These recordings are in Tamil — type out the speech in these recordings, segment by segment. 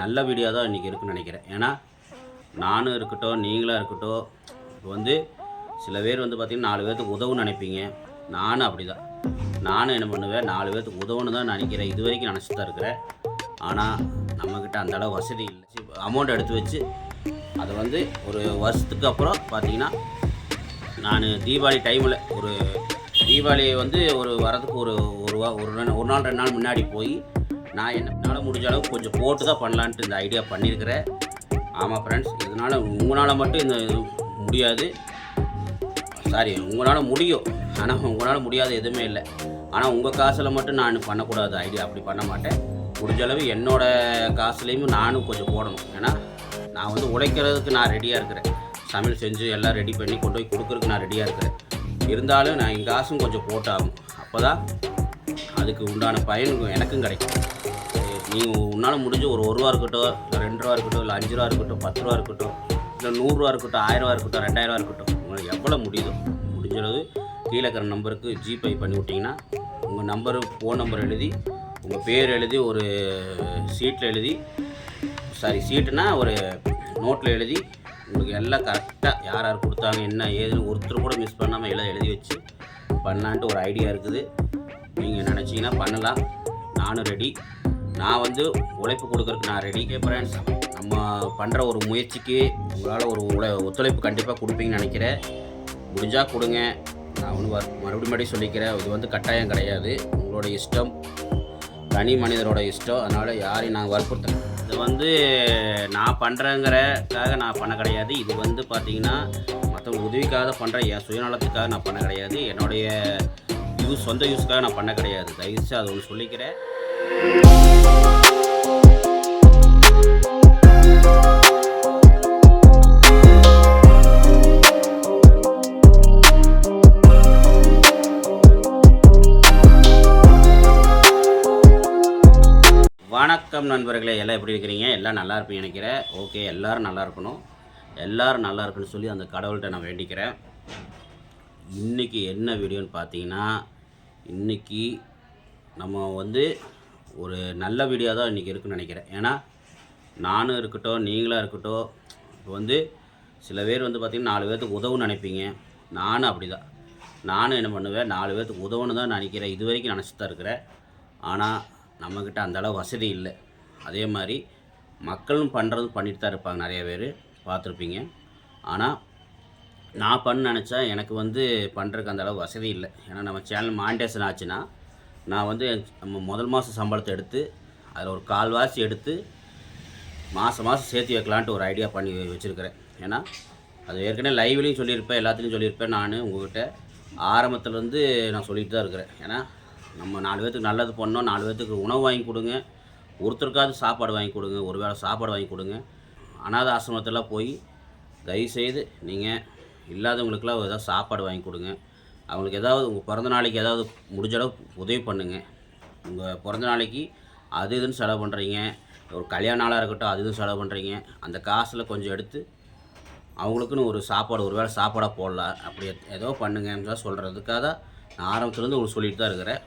நல்ல வீடியோ தான் இன்றைக்கி இருக்குன்னு நினைக்கிறேன். ஏன்னா நானும் இருக்கட்டும் நீங்களாக இருக்கட்டும் இப்போ வந்து சில பேர் வந்து பார்த்திங்கன்னா நாலு பேர்த்துக்கு உதவுன்னு நினைப்பீங்க. நானும் அப்படி தான் நானும் என்ன பண்ணுவேன் நாலு பேர்த்துக்கு உதவுன்னு தான் நினைக்கிறேன். இது வரைக்கும் நினச்சி தான் இருக்கிறேன். ஆனால் நம்மக்கிட்ட அந்த அளவு வசதி இல்லை. அமௌண்ட் எடுத்து வச்சு அதை வந்து ஒரு வருஷத்துக்கு அப்புறம் பார்த்தீங்கன்னா நான் தீபாவளி டைமில் ஒரு தீபாவளி வந்து ஒரு வரதுக்கு ஒரு ஒரு ஒரு ஒரு நாள் ரெண்டு நாள் முன்னாடி போய் நான் என்னால் முடிஞ்ச அளவுக்கு கொஞ்சம் போட்டு தான் பண்ணலான்ட்டு இந்த ஐடியா பண்ணியிருக்கிறேன். ஆமாம் ஃப்ரெண்ட்ஸ் இதனால் உங்களால் மட்டும் இந்த இது முடியாது. சாரி உங்களால் முடியும். ஆனால் உங்களால் முடியாத எதுவுமே இல்லை. ஆனால் உங்கள் காசில் மட்டும் நான் பண்ணக்கூடாது ஐடியா அப்படி பண்ண மாட்டேன். முடிஞ்ச அளவு என்னோட காசுலேயும் நானும் கொஞ்சம் போடணும். ஏன்னா நான் வந்து உழைக்கிறதுக்கு நான் ரெடியாக இருக்கிறேன். சமையல் செஞ்சு எல்லாம் ரெடி பண்ணி கொண்டு போய் கொடுக்குறதுக்கு நான் ரெடியாக இருக்கிறேன். இருந்தாலும் நான் என் காசும் கொஞ்சம் போட்டாகும் அப்போ தான் அதுக்கு உண்டான பயன் எனக்கும் கிடைக்கும். நீங்கள் உன்னால் முடிஞ்ச ஒரு ஒருவா இருக்கட்டும் இல்லை ரெண்டு ரூபா இருக்கட்டும் இல்லை அஞ்சு ரூபா இருக்கட்டும் பத்து ரூபா இருக்கட்டும் இல்லை நூறுரூவா இருக்கட்டும் ஆயிரரூவா இருக்கட்டும் ரெண்டாயிரரூவா இருக்கட்டும் உங்களுக்கு எவ்வளோ முடியுதோ முடிஞ்ச அளவு கீழே இருக்கிற நம்பருக்கு ஜிபே பண்ணி விட்டிங்கன்னா உங்கள் நம்பரு ஃபோன் நம்பர் எழுதி உங்கள் பேர் எழுதி ஒரு சீட்டில் எழுதி சாரி சீட்டுனா ஒரு நோட்டில் எழுதி உங்களுக்கு எல்லாம் கரெக்டாக யார் யார் கொடுத்தாங்க என்ன ஏதுன்னு ஒருத்தர் கூட மிஸ் பண்ணாமல் எல்லாம் எழுதி வச்சு பண்ணலான்ட்டு ஒரு ஐடியா இருக்குது. நீங்கள் நினச்சிங்கன்னா பண்ணலாம். நானும் ரெடி நான் வந்து உழைப்பு கொடுக்கறதுக்கு நான் ரெடி ஃப்ரெண்ட்ஸ் நம்ம பண்ணுற ஒரு முயற்சிக்கு உங்களால் ஒரு உழை ஒத்துழைப்பு கண்டிப்பாக கொடுப்பீங்கன்னு நினைக்கிறேன். முடிஞ்சால் கொடுங்க. நான் வந்து மறுபடியும் மறுபடியும் சொல்லிக்கிறேன். இது வந்து கட்டாயம் கிடையாது. உங்களோட இஷ்டம் தனி மனிதரோட இஷ்டம். அதனால் யாரையும் நான் வற்புறுத்தேன் இது வந்து நான் பண்ணுறேங்கிறக்காக நான் பண்ண கிடையாது. இது வந்து பார்த்தீங்கன்னா மற்றவங்க உதவிக்காக பண்ணுற என் சுயநலத்துக்காக நான் பண்ண கிடையாது. என்னுடைய யூஸ் சொந்த யூஸ்க்காக நான் பண்ண கிடையாது. தயவுச்சு அது ஒன்று சொல்லிக்கிறேன். வணக்கம் நண்பர்களே எல்லாம் எப்படி இருக்கிறீங்க? எல்லாம் நல்லா இருப்பீங்க நினைக்கிறேன். ஓகே எல்லோரும் நல்லா இருக்கணும். எல்லோரும் நல்லா இருக்குன்னு சொல்லி அந்த கடவுள்கிட்ட நான் வேண்டிக்கிறேன். இன்றைக்கி என்ன வீடியோன்னு பார்த்தீங்கன்னா இன்றைக்கி நம்ம வந்து ஒரு நல்ல வீடியோ தான் இன்றைக்கி இருக்குன்னு நினைக்கிறேன். ஏன்னா நானும் இருக்கட்டும் நீங்களாக இருக்கட்டும் இப்போ வந்து சில பேர் வந்து பார்த்திங்கன்னா நாலு பேர்த்துக்கு உதவுன்னு நினைப்பீங்க. நானும் அப்படி தான் நானும் என்ன பண்ணுவேன் நாலு பேர்த்துக்கு உதவுன்னு தான் நினைக்கிறேன். இது வரைக்கும் நினச்சி தான் இருக்கிறேன். ஆனால் நம்மக்கிட்ட அந்த அளவு வசதி இல்லை. அதே மாதிரி மக்களும் பண்ணுறது பண்ணிட்டு தான் இருப்பாங்க நிறைய பேர். பார்த்துருப்பீங்க. ஆனால் நான் பண்ண நினச்சா எனக்கு வந்து பண்ணுறதுக்கு அந்தளவு வசதி இல்லை. ஏன்னா நம்ம சேனல் மானிட்டேஷன் ஆச்சுன்னா நான் வந்து நம்ம முதல் மாதம் சம்பளத்தை எடுத்து அதில் ஒரு கால்வாசி எடுத்து மாதம் மாதம் சேர்த்து வைக்கலான்ட்டு ஒரு ஐடியா பண்ணி வச்சுருக்கிறேன். ஏன்னா அது ஏற்கனவே லைவ்லேயும் சொல்லியிருப்பேன் எல்லாத்துலேயும் சொல்லியிருப்பேன் நான் உங்கள்கிட்ட ஆரம்பத்துலேருந்து நான் சொல்லிட்டு தான் இருக்கிறேன். ஏன்னா நம்ம நாலு பேர்த்துக்கு நல்லது பண்ணோம் நாலு பேர்த்துக்கு உணவு வாங்கி கொடுங்க. ஒருத்தருக்காவது சாப்பாடு வாங்கி கொடுங்க ஒரு வேளை சாப்பாடு வாங்கி கொடுங்க. அனாத ஆசிரமத்தெல்லாம் போய் தயவுசெய்து நீங்கள் இல்லாதவங்களுக்கெல்லாம் ஏதாவது சாப்பாடு வாங்கி கொடுங்க. அவங்களுக்கு ஏதாவது உங்கள் பிறந்த நாளைக்கு ஏதாவது முடிஞ்ச அளவு உதவி பண்ணுங்கள் உங்கள் பிறந்த நாளைக்கு அது இதுன்னு செலவு பண்ணுறீங்க ஒரு கல்யாண நாளாக இருக்கட்டும் அது இதுன்னு செலவு பண்ணுறீங்க அந்த காசில் கொஞ்சம் எடுத்து அவங்களுக்குன்னு ஒரு சாப்பாடு ஒரு வேளை சாப்பாடாக போடலாம் அப்படி ஏதோ பண்ணுங்கன்னு தான் சொல்கிறதுக்காக தான் நான் ஆரம்பத்துலேருந்து உங்களுக்கு சொல்லிட்டு தான் இருக்கிறேன்.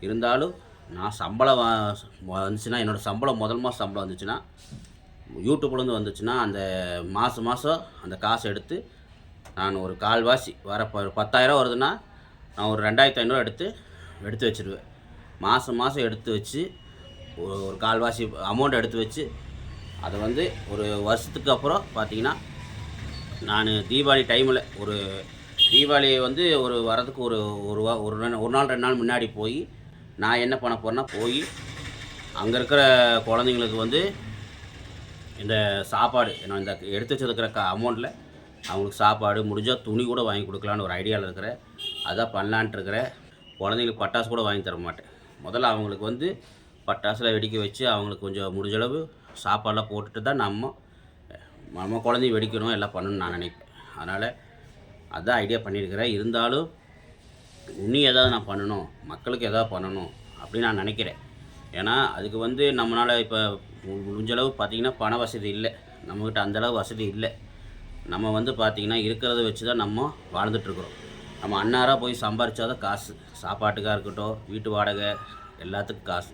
இருந்தாலும் நான் சம்பளம் வ வந்துச்சுன்னா என்னோடய சம்பளம் முதல் மாதம் சம்பளம் வந்துச்சுன்னா யூடியூப்லேருந்து வந்துச்சுன்னா அந்த மாதம் மாதம் அந்த காசை எடுத்து நான் ஒரு கால்வாசி வர ப பத்தாயிரம் வருதுன்னா நான் ஒரு ரெண்டாயிரத்து ஐநூறு எடுத்து எடுத்து வச்சுருவேன். மாதம் மாதம் எடுத்து வச்சு ஒரு ஒரு கால்வாசி அமௌண்ட் எடுத்து வச்சு அதை வந்து ஒரு வருஷத்துக்கு அப்புறம் பார்த்தீங்கன்னா நான் தீபாவளி டைமில் ஒரு தீபாவளி வந்து ஒரு வரதுக்கு ஒரு ஒரு வா ஒரு ஒரு நாள் ரெண்டு நாள் முன்னாடி போய் நான் என்ன பண்ண போகிறேன்னா போய் அங்கே இருக்கிற குழந்தைங்களுக்கு வந்து இந்த சாப்பாடு நான் இந்த எடுத்து வச்சிருக்கிற க அமௌண்ட்டில் அவங்களுக்கு சாப்பாடு முடிஞ்சால் துணி கூட வாங்கி கொடுக்கலான்னு ஒரு ஐடியாவில் இருக்கிறேன். அதான் பண்ணலான்ட்டு இருக்கிறேன். குழந்தைங்களுக்கு பட்டாசு கூட வாங்கி தர மாட்டேன். முதல்ல அவங்களுக்கு வந்து பட்டாசில் வெடிக்க வச்சு அவங்களுக்கு கொஞ்சம் முடிஞ்சளவு சாப்பாடெலாம் போட்டுட்டு தான் நம்ம நம்ம குழந்தைய வெடிக்கணும் எல்லாம் பண்ணணும்னு நான் நினைப்பேன் அதனால் அதான் ஐடியா பண்ணியிருக்கிறேன். இருந்தாலும் இன்னும் ஏதாவது நான் பண்ணணும் மக்களுக்கு எதாவது பண்ணணும் அப்படின்னு நான் நினைக்கிறேன். ஏன்னா அதுக்கு வந்து நம்மளால் இப்போ முடிஞ்சளவு பார்த்திங்கன்னா பண வசதி இல்லை. நம்மக்கிட்ட அந்தளவு வசதி இல்லை. நம்ம வந்து பார்த்திங்கன்னா இருக்கிறத வச்சு தான் நம்ம வாழ்ந்துட்டுருக்குறோம். நம்ம அன்னாராக போய் சம்பாரிச்சாதான் காசு. சாப்பாட்டுக்காக இருக்கட்டும் வீட்டு வாடகை எல்லாத்துக்கும் காசு.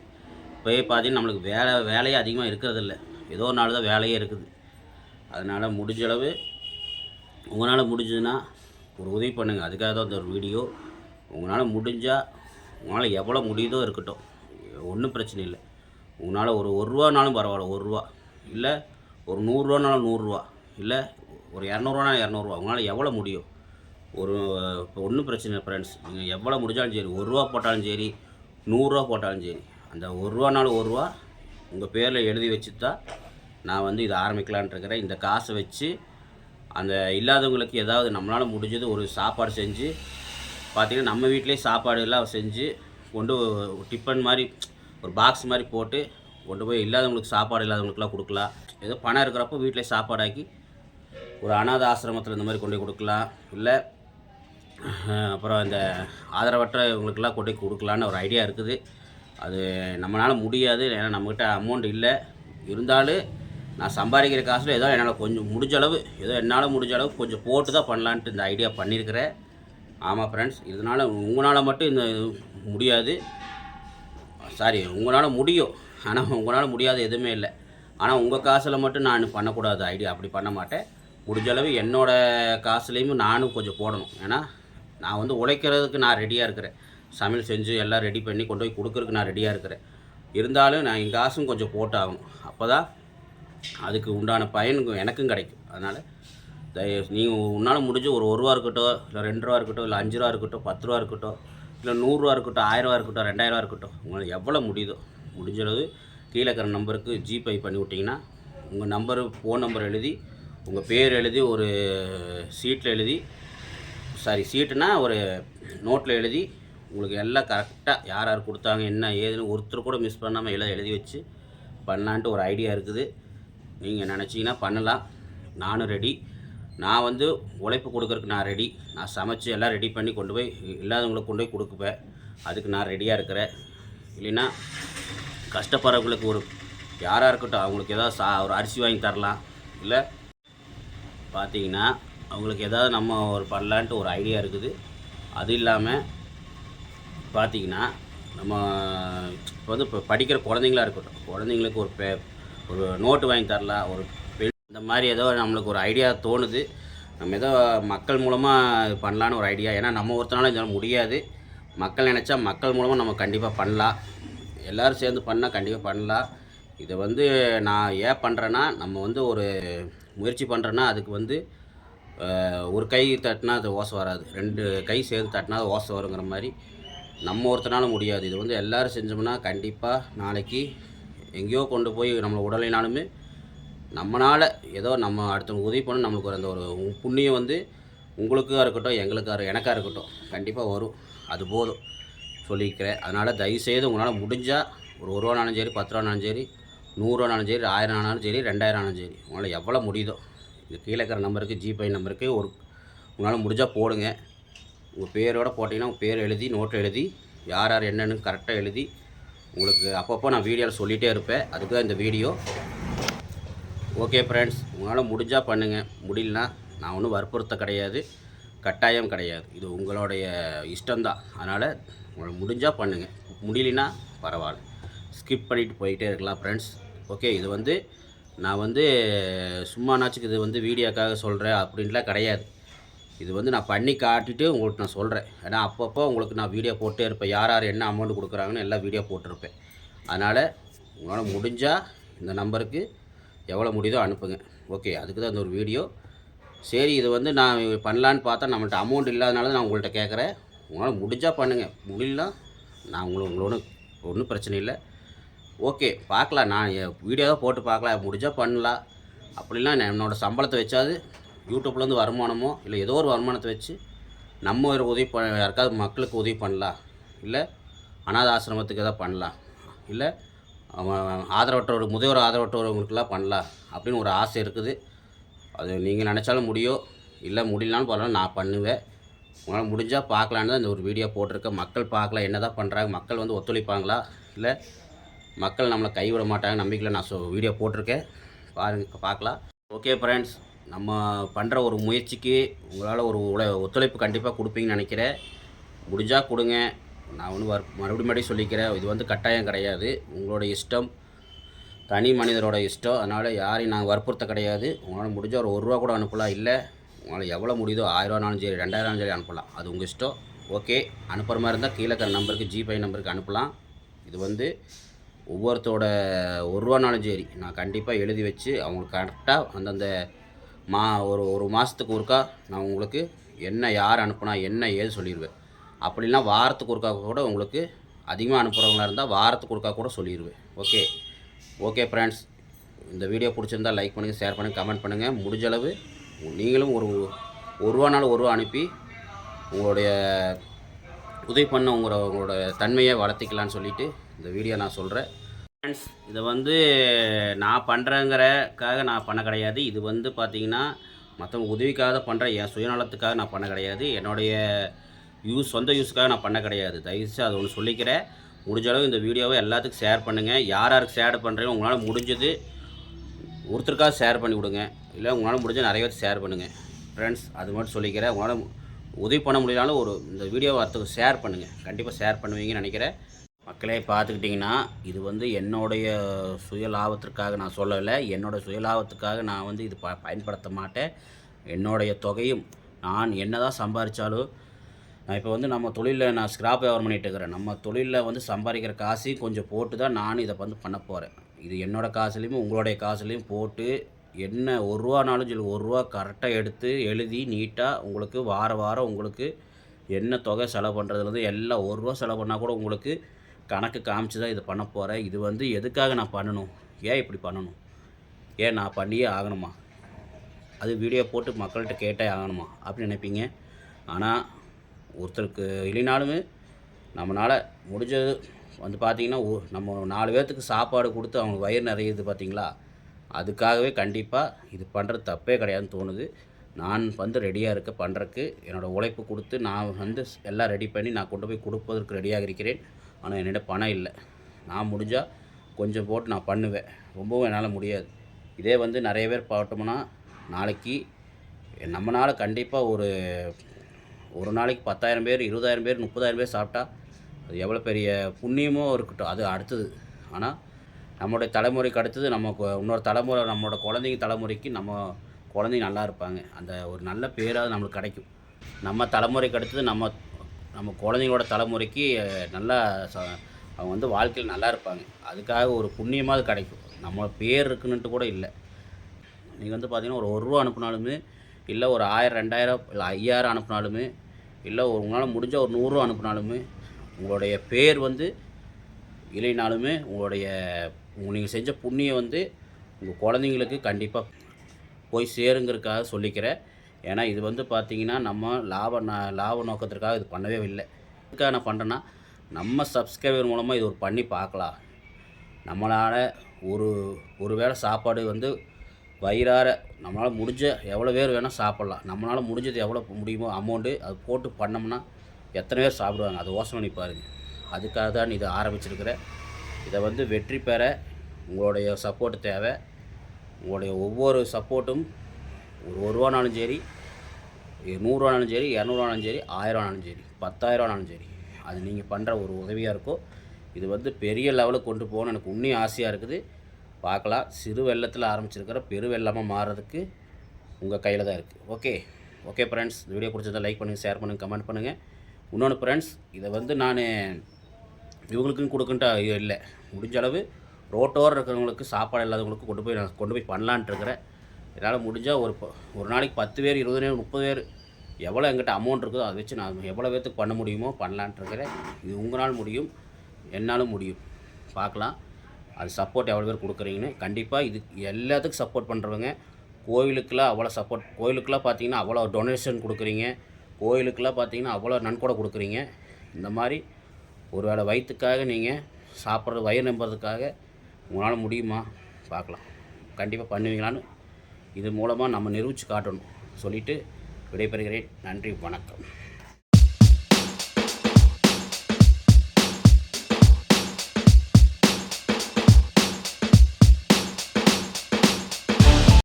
இப்போயே பார்த்தீங்கன்னா நம்மளுக்கு வேலை வேலையே அதிகமாக இருக்கிறது இல்லை ஏதோ ஒரு நாள் தான் வேலையே இருக்குது. அதனால் முடிஞ்ச அளவு உங்களால் முடிஞ்சதுன்னா ஒரு உதவி பண்ணுங்கள் அதுக்காக தான் இந்த ஒரு வீடியோ. உங்களால் முடிஞ்சால் உங்களால் எவ்வளோ முடியுதோ இருக்கட்டும். ஒன்றும் பிரச்சனை இல்லை. உங்களால் ஒரு ஒரு ரூபானாலும் பரவாயில்ல ஒரு ரூபா. இல்லை ஒரு நூறுரூவானாலும் நூறுரூவா இல்லை ஒரு இரநூறுவானா இரநூறுவா? உங்களால் எவ்வளோ முடியும்? ஒரு இப்போ ஒன்றும் பிரச்சனை இல்லை ஃப்ரெண்ட்ஸ் நீங்கள் எவ்வளோ முடிஞ்சாலும் சரி ஒரு ரூபா போட்டாலும் சரி நூறுரூவா போட்டாலும் சரி. அந்த ஒரு ரூபானாலும் ஒரு ரூபா உங்கள் பேரில் எழுதி வச்சு தான் நான் வந்து இதை ஆரம்பிக்கலான்ட்டுருக்கிறேன் இந்த காசை வச்சு அந்த இல்லாதவங்களுக்கு ஏதாவது நம்மளால் முடிஞ்சது ஒரு சாப்பாடு செஞ்சு பார்த்திங்கன்னா நம்ம வீட்டிலே சாப்பாடு எல்லாம் செஞ்சு கொண்டு டிஃபன் மாதிரி ஒரு பாக்ஸ் மாதிரி போட்டு கொண்டு போய் இல்லாதவங்களுக்கு சாப்பாடு இல்லாதவங்களுக்குலாம் கொடுக்கலாம். ஏதோ பணம் இருக்கிறப்போ வீட்டிலே சாப்பாடாக்கி ஒரு அனாத ஆசிரமத்தில் இந்த மாதிரி கொண்டு போய் கொடுக்கலாம். இல்லை அப்புறம் இந்த ஆதரவற்ற இவங்களுக்கெல்லாம் கொண்டு போய் கொடுக்கலான்னு ஒரு ஐடியா இருக்குது. அது நம்மளால் முடியாது ஏன்னா நம்மக்கிட்ட அமௌண்ட் இல்லை. இருந்தாலும் நான் சம்பாதிக்கிற காசில் ஏதோ என்னால் கொஞ்சம் முடிஞ்ச அளவு ஏதோ என்னால் முடிஞ்ச அளவு கொஞ்சம் போட்டு தான் பண்ணலான்ட்டு இந்த ஐடியா பண்ணியிருக்கிறேன். ஆமாம் ஃப்ரெண்ட்ஸ் இதனால் உங்களால் மட்டும் இந்த முடியாது. சாரி உங்களால் முடியும். ஆனால் உங்களால் முடியாது எதுவுமே இல்லை. ஆனால் உங்கள் காசில் மட்டும் நான் பண்ணக்கூடாது ஐடியா அப்படி பண்ண மாட்டேன். முடிஞ்சளவு என்னோடய காசுலேயும் நானும் கொஞ்சம் போடணும். ஏன்னா நான் வந்து உழைக்கிறதுக்கு நான் ரெடியாக இருக்கிறேன். சமையல் செஞ்சு எல்லாம் ரெடி பண்ணி கொண்டு போய் கொடுக்குறதுக்கு நான் ரெடியாக இருக்கிறேன். இருந்தாலும் நான் என் காசும் கொஞ்சம் போட்டாகணும். அப்போ தான் அதுக்கு உண்டான பயன் எனக்கும் கிடைக்கும். அதனால் நீங்கள் உன்னால் முடிஞ்சு ஒரு ஒரு ரூபா இருக்கட்டும் இல்லை ரெண்டு ரூபா இருக்கட்டும் இல்லை அஞ்சு ரூபா இருக்கட்டும் பத்து ரூபா இருக்கட்டும் இல்லை நூறுரூவா இருக்கட்டும் ஆயிரரூவா இருக்கட்டும் ரெண்டாயிரரூவா இருக்கட்டும் உங்களுக்கு எவ்வளோ முடியுதோ முடிஞ்சளவு கீழே இருக்கிற நம்பருக்கு ஜிபே பண்ணி விட்டிங்கன்னா உங்கள் நம்பரு ஃபோன் நம்பர் எழுதி உங்கள் பேர் எழுதி ஒரு சீட்டில் எழுதி சாரி சீட்டுனா ஒரு நோட்டில் எழுதி உங்களுக்கு எல்லாம் கரெக்டாக யார் யார் கொடுத்தாங்க என்ன ஏதுன்னு ஒருத்தர் கூட மிஸ் பண்ணாமல் எல்லாம் எழுதி வச்சு பண்ணலான்ட்டு ஒரு ஐடியா இருக்குது. நீங்கள் நினச்சிங்கன்னா பண்ணலாம். நானும் ரெடி நான் வந்து உழைப்பு கொடுக்கறதுக்கு நான் ரெடி நான் சமைச்சு எல்லாம் ரெடி பண்ணி கொண்டு போய் இல்லாதவங்களுக்கு கொண்டு போய் கொடுக்குப்பேன். அதுக்கு நான் ரெடியாக இருக்கிறேன். இல்லைன்னா கஷ்டப்படுறவங்களுக்கு ஒரு யாராக இருக்கட்டும் அவங்களுக்கு ஏதாவது சா ஒரு அரிசி வாங்கி தரலாம். இல்லை பார்த்தீங்கன்னா அவங்களுக்கு ஏதாவது நம்ம ஒரு பண்ணலான்ட்டு ஒரு ஐடியா இருக்குது. அது இல்லாமல் பார்த்தீங்கன்னா நம்ம இப்போ வந்து இப்போ படிக்கிற குழந்தைங்களா இருக்கட்டும் குழந்தைங்களுக்கு ஒரு பே ஒரு நோட்டு வாங்கி தரலாம் ஒரு பெண் இந்த மாதிரி ஏதோ நம்மளுக்கு ஒரு ஐடியா தோணுது. நம்ம ஏதோ மக்கள் மூலமாக பண்ணலான்னு ஒரு ஐடியா. ஏன்னா நம்ம ஒருத்தனால இதனால் முடியாது. மக்கள் நினச்சா மக்கள் மூலமாக நம்ம கண்டிப்பாக பண்ணலாம். எல்லோரும் சேர்ந்து பண்ணால் கண்டிப்பாக பண்ணலாம். இதை வந்து நான் ஏன் பண்ணுறேன்னா நம்ம வந்து ஒரு முயற்சி பண்ணுறேன்னா அதுக்கு வந்து ஒரு கை தட்டினா அது ஓசை வராது. ரெண்டு கை சேர்ந்து தட்டினா அது ஓசை வருங்கிற மாதிரி நம்ம ஒருத்தனால முடியாது. இது வந்து எல்லோரும் செஞ்சோம்னா கண்டிப்பாக நாளைக்கு எங்கேயோ கொண்டு போய் நம்மளை உடலைனாலுமே நம்மளால் ஏதோ நம்ம அடுத்தவங்க உதவி பண்ண நம்மளுக்கு ஒரு அந்த ஒரு புண்ணியம் வந்து உங்களுக்காக இருக்கட்டும் எங்களுக்காக எனக்காக இருக்கட்டும் கண்டிப்பாக வரும். அது போதும். சொல்லிக்கிறேன். அதனால் தயவுசெய்து உங்களால் முடிஞ்சால் ஒரு ஒரு ரூபானாலும் சரி பத்து ரூபானாலும் சரி நூறுரூவானாலும் சரி ஆயிரம் ஆனாலும் சரி ரெண்டாயிரம் ஆனாலும் சரி உங்களால் எவ்வளோ முடியுதோ. இது கீழே இருக்கிற நம்பருக்கு ஜிபே நம்பருக்கு ஒரு உங்களால் முடிஞ்சால் போடுங்க. உங்கள் பேரோட போட்டிங்கன்னா உங்கள் பேர் எழுதி நோட்டு எழுதி யார் யார் என்னென்னு கரெக்டாக எழுதி உங்களுக்கு அப்பப்போ நான் வீடியோவில் சொல்லிகிட்டே இருப்பேன். அதுக்கு தான் இந்த வீடியோ. ஓகே ஃப்ரெண்ட்ஸ் உங்களால் முடிஞ்சால் பண்ணுங்கள் முடியலனா நான் ஒன்றும் வற்புறுத்த கிடையாது. கட்டாயம் கிடையாது. இது உங்களுடைய இஷ்டம்தான். அதனால் உங்களை முடிஞ்சால் பண்ணுங்கள் முடியலனா பரவாயில்ல. ஸ்கிப் பண்ணிட்டு போயிட்டே இருக்கலாம் ஃப்ரெண்ட்ஸ் ஓகே இது வந்து நான் வந்து சும்மா நாச்சுக்கு இது வந்து வீடியோக்காக சொல்கிறேன் அப்படின்லாம் கிடையாது. இது வந்து நான் பண்ணி காட்டிட்டு உங்களுக்கு நான் சொல்கிறேன் ஏன்னா அப்பப்போ உங்களுக்கு நான் வீடியோ போட்டே இருப்பேன். யார் யார் என்ன அமௌண்ட் கொடுக்குறாங்கன்னு எல்லாம் வீடியோ போட்டிருப்பேன். அதனால் உங்களால் முடிஞ்சால் இந்த நம்பருக்கு எவ்வளோ முடியுதோ அனுப்புங்க. ஓகே அதுக்கு தான் இந்த ஒரு வீடியோ. சரி இது வந்து நான் பண்ணலான்னு பார்த்தா நம்மள்ட்ட அமௌண்ட் இல்லாதனால நான் உங்கள்கிட்ட கேட்குறேன். உங்களால் முடிஞ்சால் பண்ணுங்கள் முடியலாம் நான் உங்களை உங்களோட ஒன்றும் பிரச்சனை இல்லை. ஓகே பார்க்கலாம். நான் வீடியோ போட்டு பார்க்கலாம். முடிஞ்சால் பண்ணலாம். அப்படிலாம் என்னோடய சம்பளத்தை வச்சாது யூடியூப்லேருந்து வருமானமோ இல்லை ஏதோ ஒரு வருமானத்தை வச்சு நம்ம ஒரு உதவி ப யாருக்காவது மக்களுக்கு உதவி பண்ணலாம். இல்லை அனாத ஆசிரமத்துக்கு எதாவது பண்ணலாம். இல்லை அவன் ஆதரவற்றவர் முதியோர் ஆதரவற்றவர்களுக்கெல்லாம் பண்ணலாம் அப்படின்னு ஒரு ஆசை இருக்குது. அது நீங்கள் நினச்சாலும் முடியும் இல்லை முடியலனாலும் பரவாயில்ல நான் பண்ணுவேன். உங்களால் முடிஞ்சால் பார்க்கலான்னு தான் இந்த ஒரு வீடியோ போட்டிருக்கேன். மக்கள் பார்க்கலாம் என்ன தான் பண்ணுறாங்க மக்கள் வந்து ஒத்துழைப்பாங்களா? இல்லை மக்கள் நம்மளை கைவிட மாட்டாங்க நம்பிக்கையில் நான் ஸோ வீடியோ போட்டிருக்கேன். பாருங்க பார்க்கலாம். ஓகே ஃப்ரெண்ட்ஸ் நம்ம பண்ணுற ஒரு முயற்சிக்கு உங்களால் ஒரு உழை ஒத்துழைப்பு கண்டிப்பாக கொடுப்பீங்கன்னு நினைக்கிறேன். முடிஞ்சால் கொடுங்க. நான் ஒன்று வர் மறுபடியும் மறுபடியும் சொல்லிக்கிறேன். இது வந்து கட்டாயம் கிடையாது. உங்களோட இஷ்டம் தனி மனிதரோட இஷ்டம். அதனால் யாரையும் நாங்கள் வற்புறுத்த கிடையாது. உங்களால் முடிஞ்ச ஒரு ஒரு ரூபா கூட அனுப்பலாம். இல்லை உங்களால் எவ்வளோ முடியுதோ ஆயிரம்னாலும் சரி ரெண்டாயிரம் சரி அனுப்பலாம். அது உங்கள் இஷ்டம். ஓகே அனுப்புகிற மாதிரி இருந்தால் கீழே இருக்கிற நம்பருக்கு ஜிபே நம்பருக்கு அனுப்பலாம். இது வந்து ஒவ்வொருத்தரோட ஒரு ரூபானாலும் சரி நான் கண்டிப்பாக எழுதி வச்சு அவங்களுக்கு கரெக்டாக அந்தந்த மா ஒரு ஒரு மாதத்துக்கு ஒருக்கா நான் உங்களுக்கு என்ன யார் அனுப்புனா என்ன ஏது சொல்லிடுவேன் அப்படிலாம் வாரத்துக்கு ஒருக்கா கூட உங்களுக்கு அதிகமாக அனுப்புகிறவங்களா இருந்தால் வாரத்துக்கு ஒருக்கா கூட சொல்லிடுவேன் ஓகே ஓகே ஃப்ரெண்ட்ஸ் இந்த வீடியோ பிடிச்சிருந்தா லைக் பண்ணுங்கள் ஷேர் பண்ணுங்கள் கமெண்ட் பண்ணுங்கள் முடிஞ்சளவு நீங்களும் ஒரு ஒரு ரூபானாலும் ஒரு ரூபா அனுப்பி உங்களுடைய உதவி பண்ண உங்களோட உங்களோட தன்மையை வளர்த்திக்கலான்னு சொல்லிட்டு இந்த வீடியோ நான் சொல்கிறேன் ஃப்ரெண்ட்ஸ் இதை வந்து நான் பண்ணுறேங்கிறக்காக நான் பண்ண கிடையாது. இது வந்து பார்த்திங்கன்னா மற்றவங்க உதவிக்காக பண்ணுற என் சுயநலத்துக்காக நான் பண்ண கிடையாது. என்னுடைய யூஸ் சொந்த யூஸுக்காக நான் பண்ண கிடையாது. தயவுசெய்து அது ஒன்று சொல்லிக்கிறேன். முடிஞ்ச அளவு இந்த வீடியோவை எல்லாத்துக்கும் ஷேர் பண்ணுங்கள் யார் யாருக்கு ஷேர் பண்ணுறீங்க உங்களால் முடிஞ்சது ஒருத்தருக்காக ஷேர் பண்ணி விடுங்க. இல்லை உங்களால் முடிஞ்ச நிறைய பேர் ஷேர் பண்ணுங்கள் ஃப்ரெண்ட்ஸ் அது மட்டும் சொல்லிக்கிறேன். உங்களால் உதவி பண்ண முடியலனாலும் ஒரு இந்த வீடியோவை அடுத்தது ஷேர் பண்ணுங்கள் கண்டிப்பாக ஷேர் பண்ணுவீங்கன்னு நினைக்கிறேன். மக்களே பார்த்துக்கிட்டிங்கன்னா இது வந்து என்னுடைய சுய லாபத்திற்காக நான் சொல்லலை. என்னோடய சுய லாபத்துக்காக நான் வந்து இது ப பயன்படுத்த மாட்டேன். என்னுடைய தொகையும் நான் என்ன தான் சம்பாதிச்சாலும் நான் இப்போ வந்து நம்ம தொழிலில் நான் ஸ்கிராப் வியாபாரம் பண்ணிகிட்டு இருக்கிறேன். நம்ம தொழிலில் வந்து சம்பாதிக்கிற காசையும் கொஞ்சம் போட்டு தான் நான் இதை வந்து பண்ண போகிறேன் இது என்னோடய காசுலேயும் உங்களுடைய காசுலேயும் போட்டு என்ன ஒரு ரூபானாலும் சொல்லி ஒரு ரூபா கரெக்டாக எடுத்து எழுதி நீட்டாக உங்களுக்கு வார வாரம் உங்களுக்கு என்ன தொகை செலவு பண்ணுறதுலேருந்து எல்லாம் ஒரு ரூபா செலவு பண்ணால் கூட உங்களுக்கு கணக்கு காமிச்சு தான் இதை பண்ண போகிறேன் இது வந்து எதுக்காக நான் பண்ணணும்? ஏன் இப்படி பண்ணணும்? ஏன் நான் பண்ணியே ஆகணுமா? அது வீடியோ போட்டு மக்கள்கிட்ட கேட்டே ஆகணுமா? அப்படின்னு நினைப்பீங்க. ஆனால் ஒருத்தருக்கு இல்லைனாலுமே நம்மளால் முடிஞ்சது வந்து பார்த்திங்கன்னா நம்ம நாலு பேர்த்துக்கு சாப்பாடு கொடுத்து அவங்க வயிறு நிறையுது பார்த்தீங்களா? அதுக்காகவே கண்டிப்பாக இது பண்ணுறது தப்பே கிடையாதுன்னு தோணுது. நான் வந்து ரெடியாக இருக்க பண்ணுறக்கு என்னோடய உழைப்பு கொடுத்து நான் வந்து எல்லாம் ரெடி பண்ணி நான் கொண்டு போய் கொடுப்பதற்கு ரெடியாக இருக்கிறேன். ஆனால் என்னிடம் பணம் இல்லை. நான் முடிஞ்சால் கொஞ்சம் போட்டு நான் பண்ணுவேன். ரொம்பவும் என்னால் முடியாது. இதே வந்து நிறைய பேர் பார்த்தோம்னா நாளைக்கு நம்மளால் கண்டிப்பாக ஒரு ஒரு நாளைக்கு பத்தாயிரம் பேர் இருபதாயிரம் பேர் முப்பதாயிரம் பேர் சாப்பிட்டா அது எவ்வளோ பெரிய புண்ணியமோ இருக்கட்டும். அது அடுத்தது. ஆனால் நம்மளுடைய தலைமுறைக்கு அடுத்தது நம்ம இன்னொரு தலைமுறை நம்மளோட குழந்தைங்க தலைமுறைக்கு நம்ம குழந்தைங்க நல்லா இருப்பாங்க. அந்த ஒரு நல்ல பேராக நம்மளுக்கு கிடைக்கும். நம்ம தலைமுறைக்கு அடுத்தது நம்ம நம்ம குழந்தைங்களோட தலைமுறைக்கு நல்லா ச அவங்க வந்து வாழ்க்கையில் நல்லா இருப்பாங்க. அதுக்காக ஒரு புண்ணியமாவது கிடைக்கும். நம்ம பேர் இருக்குன்னுட்டு கூட இல்லை. நீங்கள் வந்து பார்த்தீங்கன்னா ஒரு ஒரு ரூபா அனுப்புனாலுமே இல்லை ஒரு ஆயிரம் ரெண்டாயிரம் இல்லை ஐயாயிரம் அனுப்புனாலுமே இல்லை ஒரு உங்களால் முடிஞ்ச ஒரு நூறுரூவா அனுப்புனாலுமே உங்களுடைய பேர் வந்து இல்லைனாலுமே உங்களுடைய நீங்கள் செஞ்ச புண்ணியம் வந்து உங்கள் குழந்தைங்களுக்கு கண்டிப்பாக போய் சேருங்கிறதுக்காக சொல்லிக்கிறேன். ஏன்னா இது வந்து பார்த்திங்கன்னா நம்ம லாப ந- லாப நோக்கத்திற்காக இது பண்ணவே இல்லை. இதுக்காக நான் பண்ணுறேன்னா நம்ம சப்ஸ்கிரைபர் மூலமாக இது ஒரு பண்ணி பார்க்கலாம். நம்மளால் ஒரு ஒரு வேளை சாப்பாடு வந்து வயிறார நம்மளால் முடிஞ்ச எவ்வளோ பேர் வேணால் சாப்பிட்லாம். நம்மளால் முடிஞ்சது எவ்வளோ முடியுமோ அமௌண்ட்டு அது போட்டு பண்ணோம்னா எத்தனை பேர் சாப்பிடுவாங்க? அது யோசனை பண்ணி பாருங்க. அதுக்காக தான் இதை ஆரம்பிச்சிருக்கிறேன். இதை வந்து வெற்றி பெற உங்களுடைய சப்போர்ட் தேவை. உங்களுடைய ஒவ்வொரு சப்போர்ட்டும் ஒரு ஒரு ரூபானாலும் சரி நூறுரூவானாலும் சரி இரநூறுவானாலும் சரி ஆயிரம்னாலும் சரி பத்தாயிரம்னாலும் சரி அது நீங்கள் பண்ணுற ஒரு உதவியாக இருக்கும் இது வந்து பெரிய லெவலுக்கு கொண்டு போகணும்னு எனக்கு உன்னியும் ஆசையாக இருக்குது. பார்க்கலாம். சிறு வெள்ளத்தில் ஆரம்பிச்சிருக்கிற பெரு வெள்ளமாக மாறுறதுக்கு உங்கள் கையில் தான் இருக்குது ஓகே? ஓகே ஃப்ரெண்ட்ஸ் இந்த வீடியோ பிடிச்சதை லைக் பண்ணுங்கள் ஷேர் பண்ணுங்கள் கமெண்ட் பண்ணுங்கள் இன்னொன்று ஃப்ரெண்ட்ஸ் இதை வந்து நான் இவங்களுக்கும் கொடுக்குன்ட்டு இல்லை. முடிஞ்ச அளவு ரோட்டோரம் இருக்கிறவங்களுக்கு சாப்பாடு இல்லாதவங்களுக்கு கொண்டு போய் நான் கொண்டு போய் பண்ணலான்ட்டு இருக்கிறேன். என்னால் முடிஞ்சால் ஒரு ஒரு நாளைக்கு பத்து பேர் இருபது பேர் முப்பது பேர் எவ்வளோ எங்கிட்ட அமௌண்ட் இருக்குதோ அதை வச்சு நான் எவ்வளோ பேர்த்துக்கு பண்ண முடியுமோ பண்ணலான்ட்டு இருக்கிறேன். இது உங்களால் முடியும் என்னாலும் முடியும். பார்க்கலாம். அது சப்போர்ட் எவ்வளோ பேர் கொடுக்குறீங்கன்னு. கண்டிப்பாக இது எல்லாத்துக்கும் சப்போர்ட் பண்ணுறவங்க கோயிலுக்கெல்லாம் அவ்வளோ சப்போர்ட் கோயிலுக்கெல்லாம் பார்த்தீங்கன்னா அவ்வளோ டொனேஷன் கொடுக்குறீங்க. கோயிலுக்கெல்லாம் பார்த்தீங்கன்னா அவ்வளோ நன்கொடை கொடுக்குறீங்க. இந்த மாதிரி ஒரு வேளை வயிற்றுக்காக நீங்கள் சாப்பிட்றது வயிறு நம்புறதுக்காக உங்களால் முடியுமா? பார்க்கலாம். கண்டிப்பாக பண்ணுவீங்களான்னு இது மூலமாக நம்ம நிரூபித்து காட்டணும். சொல்லிவிட்டு விடைபெறுகிறேன். நன்றி வணக்கம்.